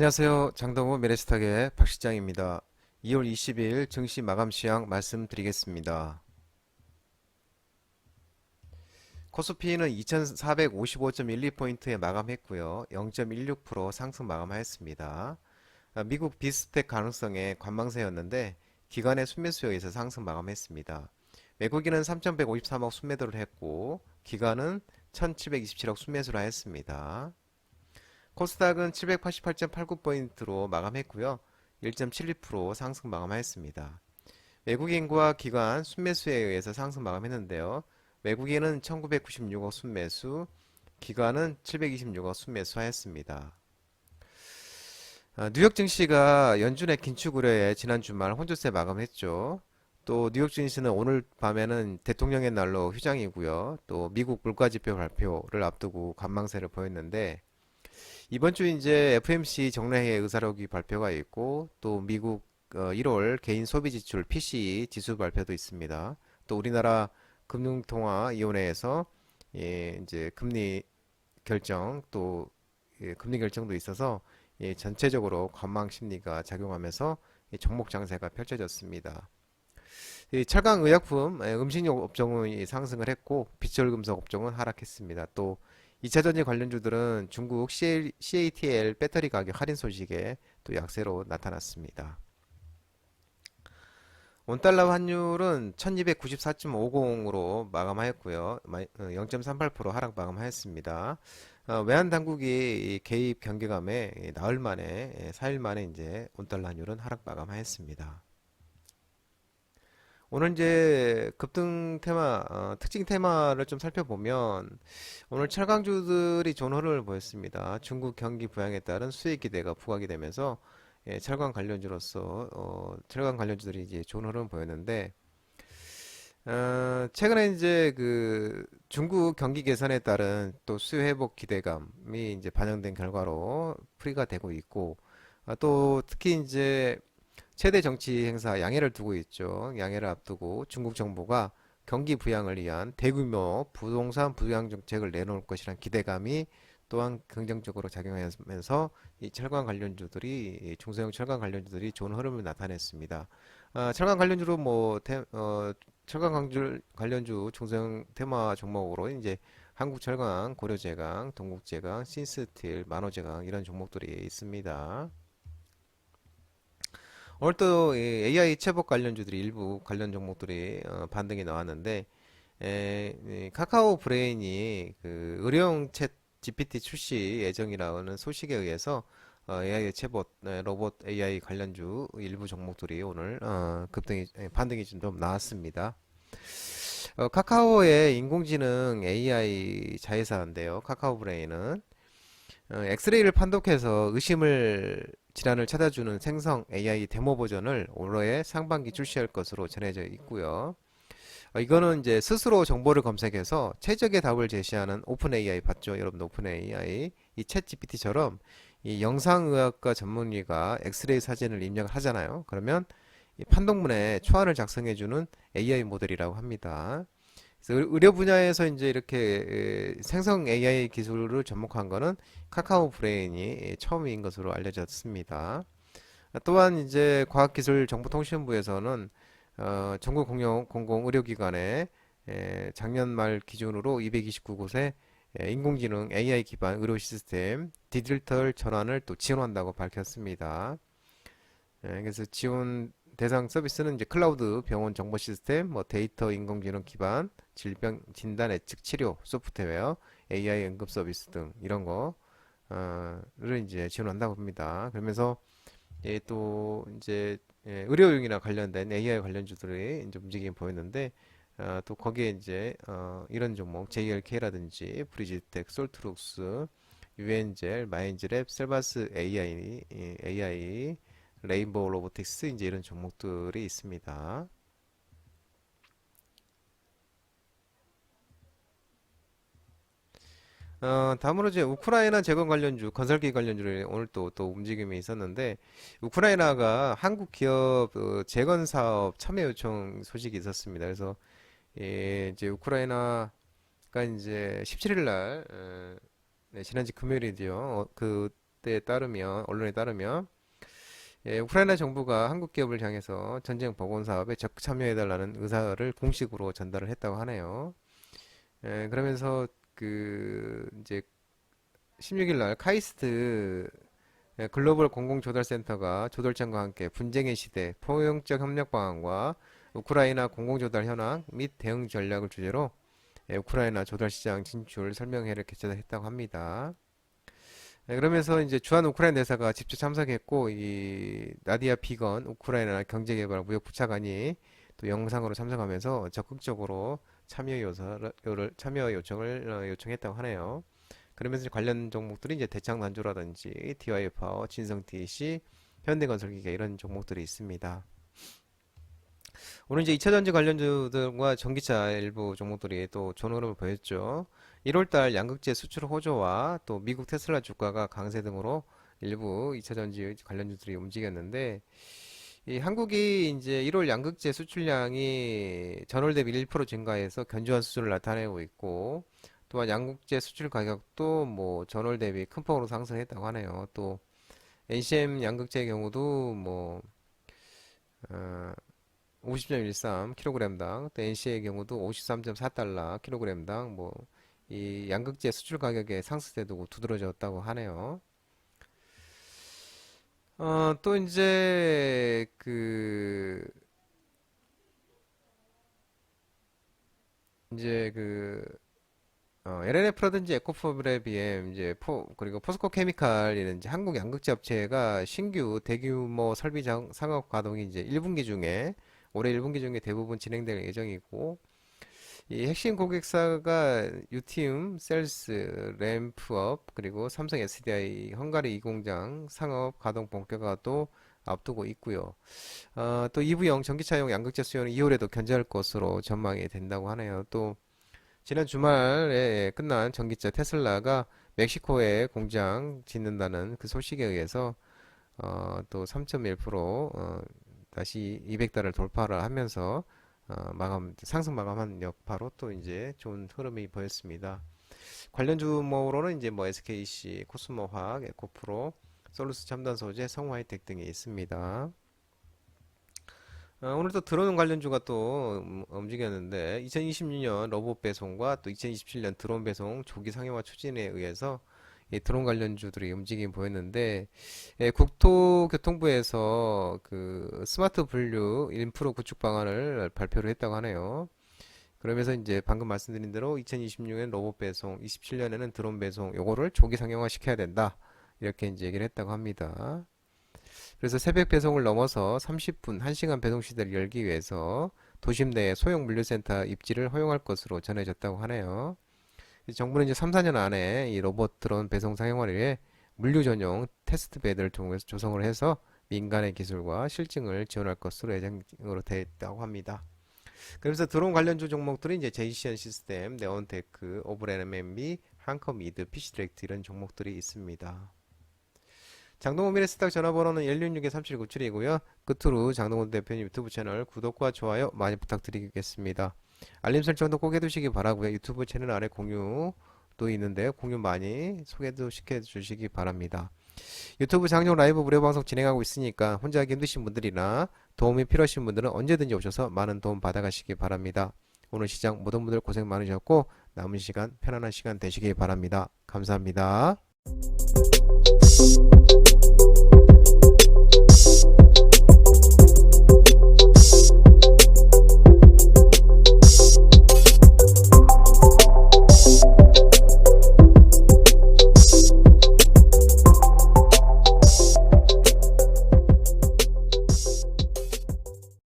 안녕하세요. 장동호 메레스탁의 박 실장입니다. 2월 20일 증시 마감 시황 말씀드리겠습니다. 코스피는 2455.12포인트에 마감했고요. 0.16% 상승 마감하였습니다. 아, 미국 비스텍 가능성의 관망세였는데 기관의 순매수에 의해서 상승 마감했습니다. 외국인은 3,153억 순매도를 했고 기관은 1,727억 순매수를 하였습니다. 코스닥은 788.89포인트로 마감했고요. 1.72% 상승 마감하였습니다. 외국인과 기관 순매수에 의해서 상승 마감했는데요. 외국인은 1996억 순매수, 기관은 726억 순매수하였습니다. 아, 뉴욕 증시가 연준의 긴축 우려에 지난 주말 혼조세 마감했죠. 또 뉴욕 증시는 오늘 밤에는 대통령의 날로 휴장이고요. 또 미국 물가지표 발표를 앞두고 관망세를 보였는데 이번 주 이제 FMC 정례회 의사록이 발표가 있고 또 미국 어, 1월 개인 소비 지출 PCE 지수 발표도 있습니다. 또 우리나라 금융통화위원회에서 예, 이제 금리 결정 또 예, 금리 결정도 있어서 예, 전체적으로 관망 심리가 작용하면서 이 종목 장세가 펼쳐졌습니다. 이 철강 의약품, 예, 음식료 업종은 이 상승을 했고 비철금속 업종은 하락했습니다. 또 2차 전지 관련주들은 중국 CATL 배터리 가격 할인 소식에 또 약세로 나타났습니다. 원달러 환율은 1294.50으로 마감하였고요. 0.38% 하락 마감하였습니다. 어, 외환 당국이 이 개입 경계감에 이 나흘 만에, 예, 4일 만에 이제 원달러 환율은 하락 마감하였습니다. 오늘 이제 급등 테마, 어, 특징 테마를 좀 살펴보면 오늘 철강주들이 흐름을 보였습니다. 중국 경기 부양에 따른 수익 기대가 부각이 되면서 예, 철강 관련주로서 어, 철강 관련주들이 이제 흐름을 보였는데 어, 최근에 이제 그 중국 경기 개선에 따른 또 수요 회복 기대감이 이제 반영된 결과로 풀이가 되고 있고 아, 또 특히 이제 최대 정치 행사 양해를 두고 있죠. 양해를 앞두고 중국 정부가 경기 부양을 위한 대규모 부동산 부양 정책을 내놓을 것이란 기대감이 또한 긍정적으로 작용하면서 이 철강 관련주들이 이 중소형 철강 관련주들이 좋은 흐름을 나타냈습니다. 아, 철강 관련주로 뭐 테, 어, 철강 관주, 관련주 중소형 테마 종목으로 이제 한국철강, 고려제강, 동국제강, 신스틸, 만호제강 이런 종목들이 있습니다. 오늘 또 AI 챗봇 관련주들이 일부 관련 종목들이 어, 반등이 나왔는데 에, 이 카카오 브레인이 그 의료용 챗 GPT 출시 예정이라는 소식에 의해서 어, AI 챗봇 네, 로봇 AI 관련주 일부 종목들이 오늘 어, 급등이 에, 반등이 좀 나왔습니다. 어, 카카오의 인공지능 AI 자회사인데요. 카카오 브레인은 어, 엑스레이를 판독해서 의심을 질환을 찾아주는 생성 AI 데모 버전을 올해 상반기 출시할 것으로 전해져 있고요. 어, 이거는 이제 스스로 정보를 검색해서 최적의 답을 제시하는 오픈 AI 봤죠? 여러분 오픈 AI 이챗 GPT처럼 이 영상의학과 전문의가 엑스레이 사진을 입력을 하잖아요. 그러면 이 판독문에 초안을 작성해주는 AI 모델이라고 합니다. 그래서 의- 의료 분야에서 이제 이렇게 에, 생성 AI 기술을 접목한 거는 카카오 브레인이 처음인 것으로 알려졌습니다. 또한 이제 과학기술정보통신부에서는 어, 전국 공영 공공 의료기관에 에, 작년 말 기준으로 229곳에 인공지능 AI 기반 의료 시스템 디지털 전환을 또 지원한다고 밝혔습니다. 예, 그래서 지원 대상 서비스는 이제 클라우드 병원 정보 시스템, 뭐 데이터 인공지능 기반 질병 진단 예측 치료 소프트웨어, AI 응급 서비스 등 이런 거를 이제 지원한다고 합니다. 그러면서 예, 또 이제 예, 의료용이나 관련된 AI 관련주들이 이제 움직임이 보였는데 어, 또 거기에 이제 어, 이런 종목 JLK라든지 브리지텍, 솔트룩스, 유엔젤, 마인즈랩, 셀바스 AI, 이 AI, 레인보우 로보틱스 이제 이런 종목들이 있습니다. 어, 다음으로 이제 우크라이나 재건 관련주, 건설기 관련주를 오늘 또, 또 움직임이 있었는데, 우크라이나가 한국 기업 어, 재건 사업 참여 요청 소식이 있었습니다. 그래서, 예, 이제 우크라이나가 이제 17일 날, 어, 네, 지난주 금요일이죠. 어, 그 때에 따르면 언론에 따르면 예, 우크라이나 정부가 한국 기업을 향해서 전쟁 복원 사업에 적극 참여해달라는 의사를 공식으로 전달을 했다고 하네요. 예, 그러면서 그 이제 16일 날 카이스트 예, 글로벌 공공조달센터가 조달청과 함께 분쟁의 시대, 포용적 협력 방안과 우크라이나 공공조달 현황 및 대응 전략을 주제로 예, 우크라이나 조달 시장 진출 설명회를 개최했다고 합니다. 네, 그러면서 이제 주한 우크라이나 대사가 직접 참석했고 이 나디아 비건 우크라이나 경제개발 무역 부 차관이 또 영상으로 참석하면서 적극적으로 참여 요소를 참여 요청을 어, 요청했다고 하네요. 그러면서 관련 종목들이 이제 대창 단조라든지 DY 파워, 진성 TC, 현대건설기계 이런 종목들이 있습니다. 오늘 이제 2차 전지 관련주들과 전기차 일부 종목들이 또 좋은 흐름을 보였죠. 1월달 양극재 수출 호조와 또 미국 테슬라 주가가 강세 등으로 일부 2차 전지 관련주들이 움직였는데 이 한국이 이제 1월 양극재 수출량이 전월 대비 1% 증가해서 견조한 수준을 나타내고 있고 또한 양극재 수출 가격도 뭐 전월 대비 큰 폭으로 상승했다고 하네요. 또 NCM 양극재의 경우도 뭐 어, 50.13kg당, 또 NC의 경우도 53.4달러 kg당 뭐 이 양극재 수출 가격의 상승세도 두드러졌다고 하네요. 어, 또 이제 그 이제 그 어, LNF라든지 에코프로에 비해 이제 포 그리고 포스코 케미칼이라든지 한국 양극재 업체가 신규 대규모 설비 장- 상업 가동이 이제 1분기 중에 올해 1분기 중에 대부분 진행될 예정이고 이 핵심 고객사가 유티움, 셀스, 램프업, 그리고 삼성 SDI 헝가리 이 공장 상업 가동 본격화도 앞두고 있고요. 어, 또 EV용 전기차용 양극재 수요는 2월에도 견조할 것으로 전망이 된다고 하네요. 또 지난 주말에 끝난 전기차 테슬라가 멕시코에 공장 짓는다는 그 소식에 의해서 어, 또 3.1% 어, 다시 200달러를 돌파를 하면서 어, 마감 상승 마감한 여파로 또 이제 좋은 흐름이 보였습니다. 관련 주목으로는 이제 뭐 SKC, 코스모화학, 에코프로, 솔루스 첨단 소재, 성화이텍 등이 있습니다. 어, 오늘 또 드론 관련주가 또 음, 움직였는데 2026년 로봇 배송과 또 2027년 드론 배송 조기 상용화 추진에 의해서 이 드론 관련주들이 움직임 보였는데 예, 국토교통부에서 그 스마트 분류 인프라 구축 방안을 발표를 했다고 하네요. 그러면서 이제 방금 말씀드린 대로 2026년 로봇 배송, 27년에는 드론 배송 요거를 조기 상용화 시켜야 된다. 이렇게 이제 얘기를 했다고 합니다. 그래서 새벽 배송을 넘어서 30분, 1시간 배송 시대를 열기 위해서 도심 내에 소형 물류센터 입지를 허용할 것으로 전해졌다고 하네요. 정부는 이제 3, 4년 안에 이 로봇 드론 배송 상용화를 위해 물류 전용 테스트 베드를 통해서 조성을 해서 민간의 기술과 실증을 지원할 것으로 예정으로 되어 있다고 합니다. 그래서 드론 관련주 종목들이 이제 제이시안 시스템, 네온테크, 오브레 MMB, 한컴미드, 피시디렉트 이런 종목들이 있습니다. 장동훈 미래 스탁 전화번호는 166-3797이고요. 끝으로 장동훈 대표님 유튜브 채널 구독과 좋아요 많이 부탁드리겠습니다. 알림 설정도 꼭 해두시기 바라고요. 유튜브 채널 아래 공유도 있는데 공유 많이 소개도 시켜주시기 바랍니다. 유튜브 장종 라이브 무료 방송 진행하고 있으니까 혼자 하기 힘드신 분들이나 도움이 필요하신 분들은 언제든지 오셔서 많은 도움 받아가시기 바랍니다. 오늘 시장 모든 분들 고생 많으셨고 남은 시간 편안한 시간 되시기 바랍니다. 감사합니다.